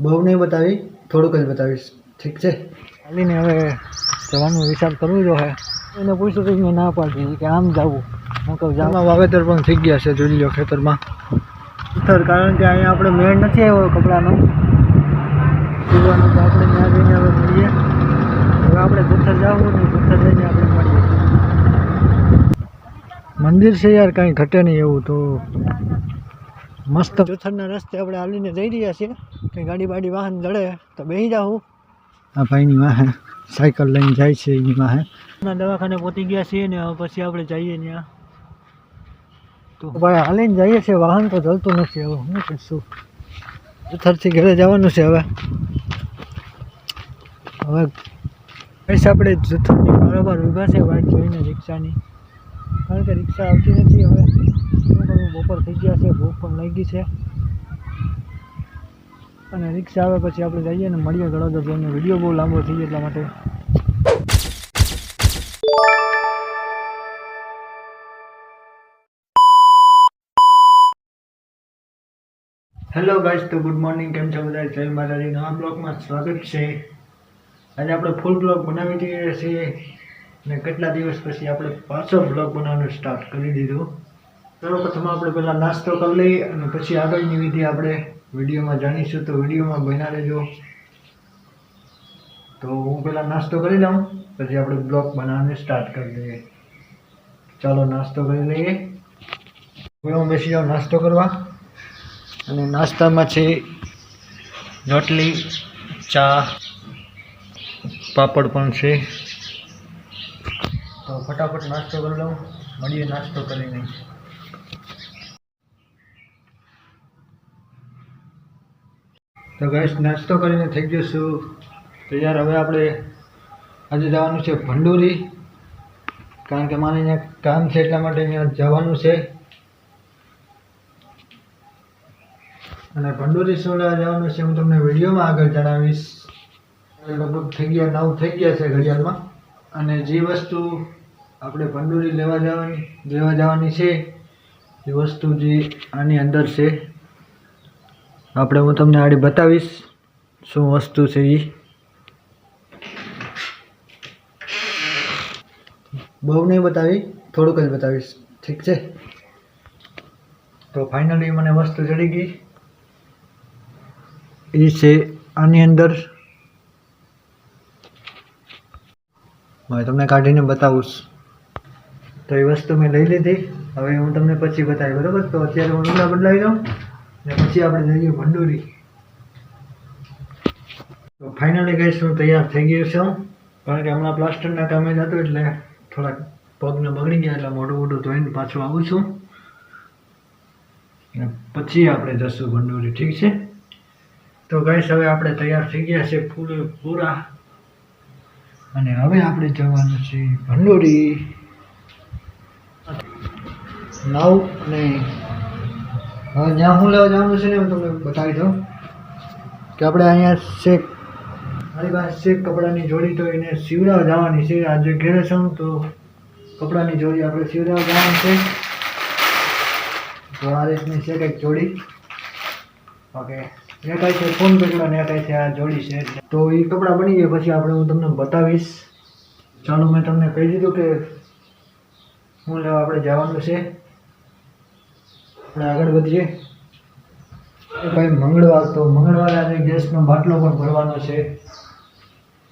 બહુ નહીં બતાવી થોડુંક જ બતાવીશ. ઠીક છે? ચાલીને હવે જવાનો વિચાર કરવું જો હે. એને પૂછ્યું તો મેં ના પાડી કે આમ જવું. હું કહું જામાં વાવેતર પણ થઈ ગયા છે જોઈ લો ખેતરમાં. ખેતર કારણ કે અહીંયા આપણે મેળ નથી આવ્યો કપડાનો. સીવવાનું તો આપણે ત્યાં જઈને હવે મળીએ. હવે આપણે જથ્થર જવું ને જથ્થર જઈને આપણે મળીએ. મંદિર છે યાર કાંઈ ઘટે નહીં એવું તો. મસ્ત. જથ્થરના રસ્તે આપણે હાલીને જઈ રહ્યા છીએ. કે ગાડી બાડી વાહન જડે તો બેસી જાઉં. આ ભાઈની વાહે સાયકલ લઈને જાય છે એની વાહે. દવાખાને પહોંચી ગયા છીએ ને હવે પછી આપણે જઈએ ત્યાં તો ભાઈ હાલીને જઈએ છીએ વાહન તો ચાલતું નથી હવે. શું? કરશું જથ્થરથી ઘરે જવાનું છે હવે. હવે પૈસા આપણે જથ્થરની બરાબર ઊભા છે વાઇટ જોઈને રિક્ષાની. કારણ કે રિક્ષા આવતી નથી હવે. બપોર થઈ ગયા છે, ભૂખ પણ લાગી છે. અને રિક્ષા આવે પછી આપણે જઈએ ને મળીએ ગળોદર જઈને વીડિયો બહુ લાંબો થઈ ગયો એટલા માટે. હેલો ગાઈસ તો ગુડ મોર્નિંગ કેમ છો બધા? જય માતાજી. નવા બ્લોગમાં સ્વાગત છે. આજે આપણે ફૂલ બ્લોગ બનાવી દઈએ છીએ. અને કેટલા દિવસ પછી આપણે પાછો બ્લોગ બનાવવાનું સ્ટાર્ટ કરી દીધું. ચલો પ્રથમ આપણે પહેલાં નાસ્તો કરી લઈએ અને પછી આગળની વિધિ આપણે વિડીયોમાં જાણીશું. તો વિડીયોમાં બના રહેજો. તો હું પહેલાં નાસ્તો કરી લઉં, પછી આપણે બ્લોગ બનાવવાનું સ્ટાર્ટ કરી દઈએ ચાલો નાસ્તો કરી લઈએ. હું બેસી જાઉં નાસ્તો કરવા. અને નાસ્તામાં છે રોટલી, ચા, પાપડ પણ છે. તો ફટાફટ નાસ્તો કરી લઉં. મળીએ નાસ્તો કરીને. તો ગેસ નાસ્તો કરીને થઈ ગયો છું. તૈયાર હવે આપણે આજે જવાનું છે ભંડોરી. કારણ કે મારે અહીંયા કામ છે એટલા માટે અહીંયા જવાનું છે. અને ભંડોરી સોડા જવાનું છે, હું તમને વિડીયોમાં આગળ જણાવીશ. લગભગ થઈ ગયા નવ થઈ ગયા છે ઘડિયાળમાં. અને જે વસ્તુ આપણે ભંડોરી લેવા જવાની લેવા જવાની છે, એ વસ્તુ જે આની અંદર છે. આપણે હું તમને આડી બતાવીશ શું વસ્તુ છે એ બહુ નહીં બતાવી, થોડુંક જ બતાવીશ. ઠીક છે? તો ફાઇનલી મને વસ્તુ ચડી ગઈ. એ છે આની અંદર. હું તમને કાઢીને બતાવું તો એ વસ્તુ મેં લઈ લીધી. હવે હું તમને પછી બતાવી બરાબર? તો અત્યારે હું રૂમડા બદલાવી દઉં. ને પછી આપણે જઈએ ભંડોરી. તો ફાઇનલી ગઈશ હું તૈયાર થઈ ગયો છું. કારણ કે હમણાં પ્લાસ્ટરના કામે જતો એટલે થોડાક પગને બગડી ગયા એટલે મોટું મોટું ધોઈને પાછું આવું છું. ને પછી આપણે જશું ભંડોરી, ઠીક છે? તો ગાઈસ હવે આપણે તૈયાર થઈ ગયા છે પૂરે પૂરા. અને હવે આપણે જવાનું છે ભંડોરી. નવ અને હવે જ્યાં હું લેવા જવાનું છે ને, હું તમને બતાવી દઉં. કે આપણે અહીંયા શેક, મારી પાસે શેક કપડાની જોડી તો એને શિવરાવ જવાની છે. આજે ઘેરે છું તો કપડાની જોડી આપણે શિવરાવ જવાની છે. તો આ રીતની છે કંઈક જોડી. ઓકે. ને કાંઈ છે, ફોન પેકડા ને કાંઈ છે, આ જોડી છે. તો એ કપડાં બની ગયા, પછી આપણે હું તમને બતાવીશ. ચાલો, મેં તમને કહી દીધું કે હું લેવા આપણે જવાનું છે. આપણે આગળ વધીએ. ભાઈ મંગળવાર તો મંગળવારે આજે ગેસનો બાટલો પણ ભરવાનો છે.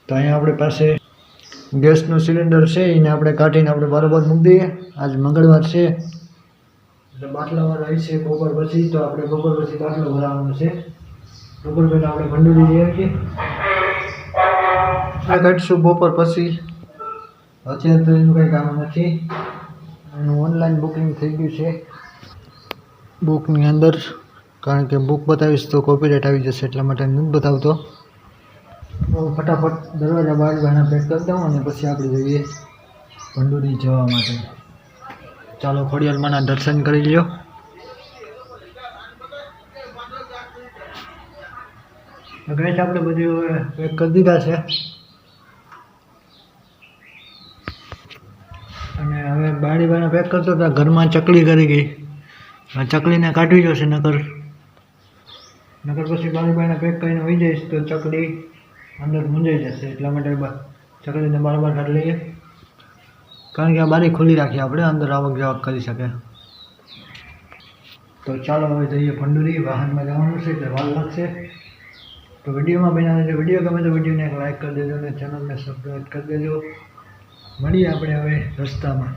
તો અહીંયા આપણી પાસે ગેસનું સિલિન્ડર છે, એને આપણે કાઢીને આપણે બરોબર મૂકી દઈએ. આજ મંગળવાર છે. એટલે બાટલાવાળા આવી છે, બપોર પછી તો આપણે બપોર પછી બાટલો ભરાવાનો છે. બપોર પહેલાં આપણે ભંડોળી લઈ આવીએ. આ કાઢીશું બપોર પછી. અત્યારે તો એનું કંઈ કામ નથી. એનું ઓનલાઈન બુકિંગ થઈ ગયું છે. બુકની અંદર, કારણ કે બુક બતાવીશ તો કોપીરાઇટ આવી જશે, એટલા માટે નથી બતાવતો. ફટાફટ દરવાજા બહાર પેક કરી દઉં અને પછી આપણે જઈએ ભંડોરી જવા માટે. ચાલો, ખોડિયાલમાંના દર્શન કરી લ્યો. ગણેશ આપણે બધું પેક કરી દીધા છે. અને હવે બારી બારા પેક કરતો હતા, ઘરમાં ચકલી કરી ગઈ. આ ચકલીને કાઢવી જોશે નકર. નકર પછી બારી બારીને પેક કરીને વહી જઈશ તો ચકડી અંદર મૂંઝાઈ જશે. એટલા માટે ચકલીને બારોબાર કાઢી લઈએ. કારણ કે આ બારી ખુલ્લી રાખીએ આપણે, અંદર આવક જાવક કરી શકે. તો ચાલો હવે જઈએ ભંડુરી વાહનમાં જવાનું છે, એટલે વાર લાગશે. તો વિડીયોમાં બન્યા રહેજો. વીડિયો ગમે તો વિડીયોને એક લાઇક કરી દેજો અને ચેનલને સબસ્ક્રાઈબ કરી દેજો. મળીએ આપણે હવે રસ્તામાં.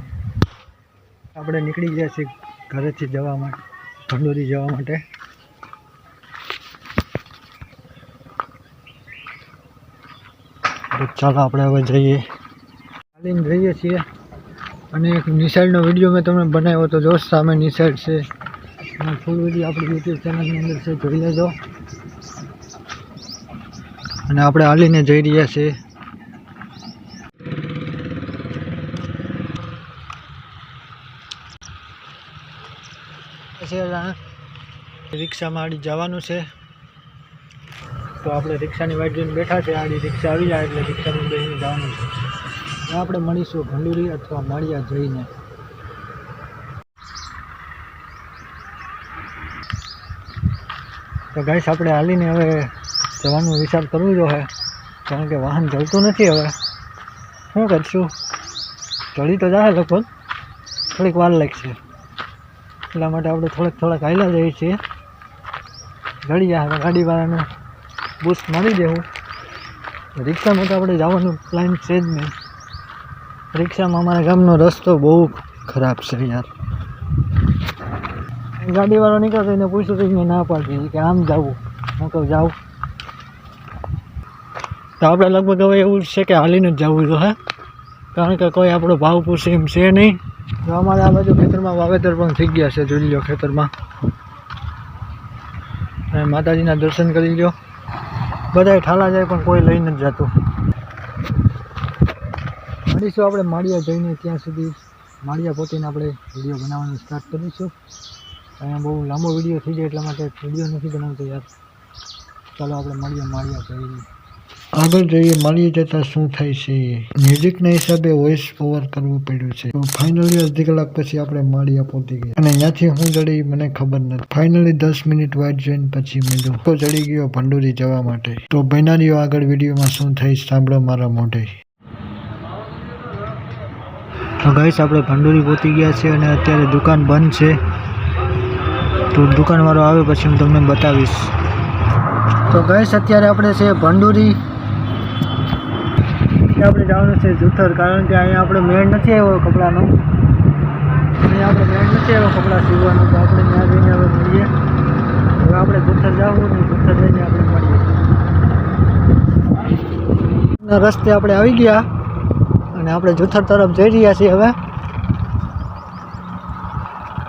આપણે નીકળી ગયા છીએ ઘરેથી જવા માટે, ભંડોરી જવા માટે. ચાલો આપણે હવે જઈએ. ચાલીને જઈએ છીએ. અને એક નિસાઇડનો વીડિયો મેં તમને બનાવ્યો તો જોશ સામે નિસાઇડ છે. અને ફૂલ વીડિયો આપણી યુટ્યુબ ચેનલની અંદર છે. જોઈ લેજો. અને આપણે હાલીને જઈ રહ્યા છીએ છે આ રિક્ષામાં આડી જવાનું છે. તો આપણે રિક્ષાની વાઈટ જોઈને બેઠા છે. આડી રિક્ષા આવી જાય એટલે રિક્ષામાં બેસીને જવાનું છે. આપણે મળીશું ભંડુરી અથવા માળિયા જઈને. તો ગાઈસ, આપણે હાલીને હવે જવાનું વિચાર કરવું જોઈએ કારણ કે વાહન ચલતું નથી હવે. શું કરશું? ચડી તો જાય લગભગ. થોડીક વાર લાગશે. એટલા માટે આપણે થોડાક થોડાક હાલ્યા જઈએ છીએ. ગળી આવે ગાડીવાળાને બૂસ્ટ મારી દેવું રિક્ષામાં તો આપણે જવાનું પ્લાન છે જ નહીં. રિક્ષામાં અમારા ગામનો રસ્તો બહુ ખરાબ છે યાર. ગાડીવાળો નીકળતો એને પૂછ્યું તો મેં ના પાડી કે આમ જવું, હું કહું જાઉં. તો આપણે લગભગ હવે એવું છે કે હાલીને જ જવું જોઈએ કારણ કે કોઈ આપણો ભાવ પૂછે એમ છે નહીં. તો અમારે આ બાજુ ખેતરમાં વાવેતર પણ થઈ ગયા છે, જોઈ લો ખેતરમાં. અને માતાજીના દર્શન કરી લો બધાય ઠાલા જાય પણ કોઈ લઈને નથી જતું. મળીશું આપણે માળિયા જઈને ત્યાં સુધી. માળિયા પોતીને આપણે વીડિયો બનાવવાનું સ્ટાર્ટ કરીશું. અહીંયા બહુ લાંબો વીડિયો થઈ જાય એટલા માટે વીડિયો નથી બનાવતો યાર. ચાલો આપણે મળીએ માળિયા જઈએ આગળ જઈએ મળીએ જતાં શું થાય છે? મ્યુઝિકના હિસાબે વોઇસ ઓવર કરવું પડ્યું છે. તો ફાઇનલી અડધી કલાક પછી આપણે માળિયા પહોંચી ગયા. અને ત્યાંથી હું જડી મને ખબર નથી. ફાઇનલી દસ મિનિટ વાઇટ જોઈને પછી મળ્યું. તો ચડી ગયો ભંડોરી જવા માટે. તો બનારીઓ આગળ વિડીયોમાં શું થઈ સાંભળો મારા મોઢે. તો ગાઈસ આપણે ભંડોરી પહોંચી ગયા છે અને અત્યારે દુકાન બંધ છે. તો દુકાનવાળો આવે પછી હું તમને બતાવીશ. તો ગાઈસ અત્યારે આપણે છે ભંડોરી. આપણે જવાનું છે જુથર, કારણ કે અહીંયા આપણે મેળ નથી આવ્યો કપડાનો. અહીંયા આપણે મેળ નથી આવ્યો કપડાં સીવવાનો, તો આપણે ત્યાં જઈને હવે મળીએ. હવે આપણે જુથર જવું ને જુથર જઈને આપણે મળીએ. રસ્તે આપણે આવી ગયા અને આપણે જુથર તરફ જઈ રહ્યા છીએ હવે.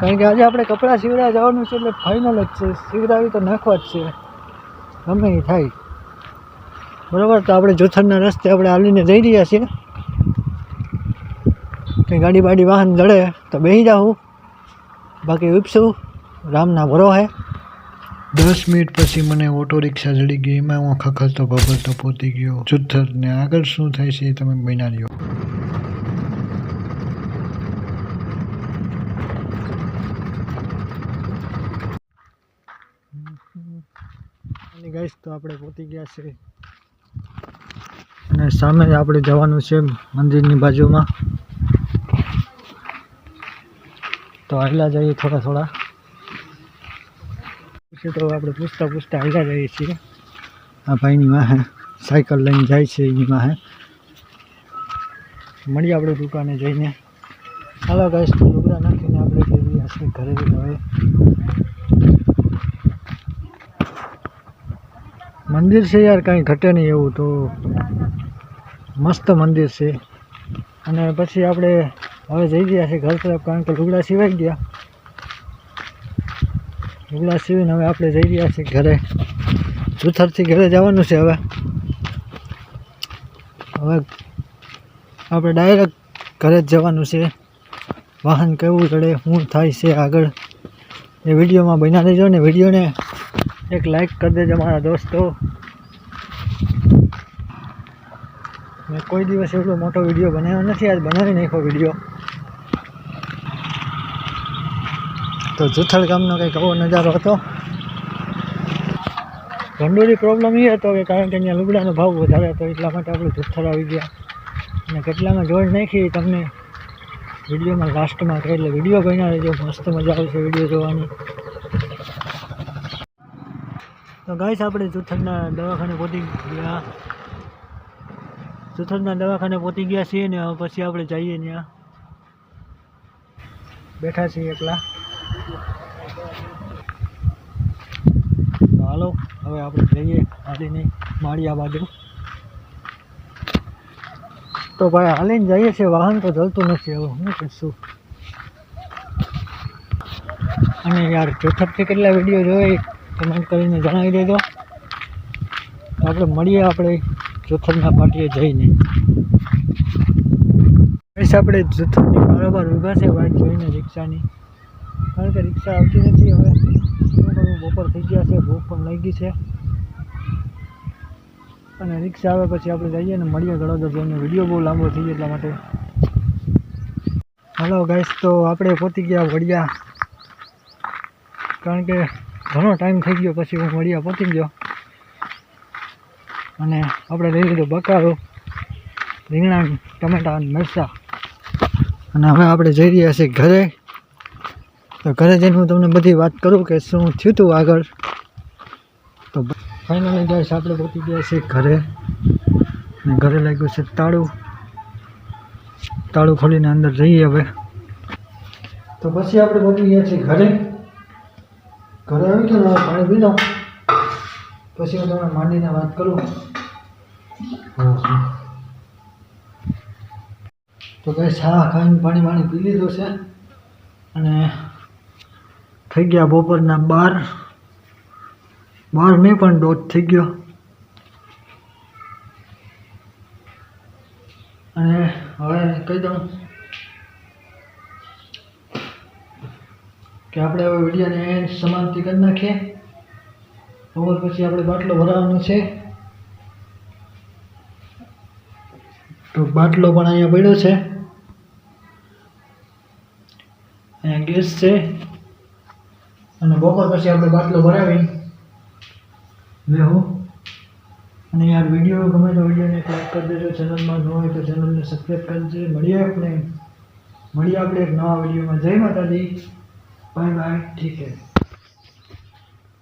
કારણ કે આજે આપણે કપડાં સીવડા જવાનું છે એટલે ફાઇનલ જ છે. સીવડાવી તો નાખવા જ છે. ગમે થાય. બરાબર? તો આપણે જોથરના રસ્તે આપણે હાલીને જઈ રહ્યા છીએ. કંઈ ગાડી બાડી વાહન જડે તો બેસી જાઉં. બાકી ઉપસું. રામના ભરો હે. દસ મિનિટ પછી મને ઓટો રિક્ષા જડી ગઈ. એમાં હું ખખડતો ભભરતો પહોંચી ગયો. જુથર ને આગળ શું થાય છે એ તમે બના રહ્યો અને ગાઈસ તો આપણે પહોંચી ગયા છે અને સામે આપણે જવાનું છે મંદિરની બાજુમાં. તો હાલ્યા જઈએ થોડા થોડા. પછી તો આપણે પૂછતા પૂછતા હાલ્યા જઈએ છીએ. આ ભાઈની વાહે સાયકલ લઈને જાય છે એની વાહે. મળીએ આપણે દુકાને જઈને. હાલો ગાઈસ તો લુગડા નાખીને આપણે ઘરે મંદિર છે યાર, કાંઈ ઘટે નહીં એવું તો. મસ્ત મંદિર છે. અને પછી આપણે હવે જઈ ગયા છીએ ઘર તરફ કારણ કે લુગડા સિવાઈ ગયા. લુગડા સિવીને હવે આપણે જઈ રહ્યા છીએ ઘરે. જુથરથી ઘરે જવાનું છે હવે. હવે આપણે ડાયરેક્ટ ઘરે જ જવાનું છે. વાહન કેવું ચડે, શું થાય છે આગળ, એ વિડીયોમાં બના દેજો ને. વિડીયોને એક લાઈક કરી દેજો મારા દોસ્તો. કોઈ દિવસ એટલો મોટો વીડિયો બનાવ્યો નથી, આજ બનાવી નાખ્યો વીડિયો. તો જુથળ ગામનો કંઈક આવો નજારો હતો. ભંડોળી પ્રોબ્લેમ એ હતો કે કારણ કે અહીંયા લુગડાનો ભાવ વધારે હતો, એટલા માટે આપણે જથ્થર આવી ગયા. અને કેટલામાં જોડ નાખી તમને વિડીયોમાં લાસ્ટમાં કહે એટલે વીડિયો બન્યા રહેજો, મસ્ત મજા આવશે વીડિયો જોવાની. તો ગાઈસ, આપણે જુથરના દવાખાને પહોંચી ગયા. જુથરના દવાખાને પહોંચી ગયા છીએ ને પછી આપણે જઈએ ત્યાં. બેઠા છીએ એકલા. હાલો, હવે આપણે જઈએ હાલીને માળિયા બાજુ. તો ભાઈ હાલીને જઈએ છીએ, વાહન તો જલતું નથી હવે શું કરશું અને યાર, ચોથકથી કેટલા વીડિયો જોઈ કમેન્ટ કરીને જણાવી દેજો. આપણે મળીએ આપણે. ચોથકના પાટીએ જઈને. બસ આપણે જૂથકની બરાબર ઊભા છે વાટ જોઈને રિક્ષાની. કારણ કે રિક્ષા આવતી નથી હવે. બપોર થઈ ગયા છે, ભૂખ પણ લાગી છે. અને રિક્ષા આવે પછી આપણે જઈએ ને મળીએ ગળોદર જઈને. વીડિયો બહુ લાંબો થઈ ગયો એટલા માટે. હલો ગાઈસ તો આપણે પહોંચી ગયા વડિયા. કારણ કે ઘણો ટાઈમ થઈ ગયો પછી હું વડિયા પહોંચી ગયો. અને આપણે લઈ લીધું બકારો રીંગણા, ટમેટા અને મરચાં. અને હવે આપણે જઈ રહ્યા છીએ ઘરે. તો ઘરે જઈને હું તમને બધી વાત કરું કે શું થયું હતું આગળ. તો ફાઇનલી છે આપણે પહોંચી ગયા છીએ ઘરે. અને ઘરે લાગ્યું છે તાળું. તાળું ખોલીને અંદર જઈએ હવે. તો પછી આપણે પહોંચી ગયા છીએ ઘરે. ઘરે આવી ગયો પાણી પી લઉં પછી હું તમને માંડીને વાત કરું. તો કઈ ચા ખાઈને પાણી પાણી પી લીધું છે? અને થઈ ગયા બપોરના બાર. બાર નહીં પણ દોઢ થઈ ગયો. અને હવે કહી દઉં કે આપણે હવે વિડીયોને સમાપ્તિ કરી નાખીએ. બપોર પછી આપણે બાટલો ભરાવાનો છે. તો બાટલો પણ અહીંયા પડ્યો છે. અહીંયા ગેસ છે. અને બપોર પછી આપણે બાટલો ભરાવી. લેવું અને યાર વીડિયો ગમે તો વિડીયોને લાઈક કરી દેજો. ચેનલમાં ન હોય તો ચેનલને સબસ્ક્રાઈબ કરજે મળીએ આપણે. મળીએ આપણે એક નવા વિડીયોમાં. જય માતાજી. Bye bye. ઠીક છે.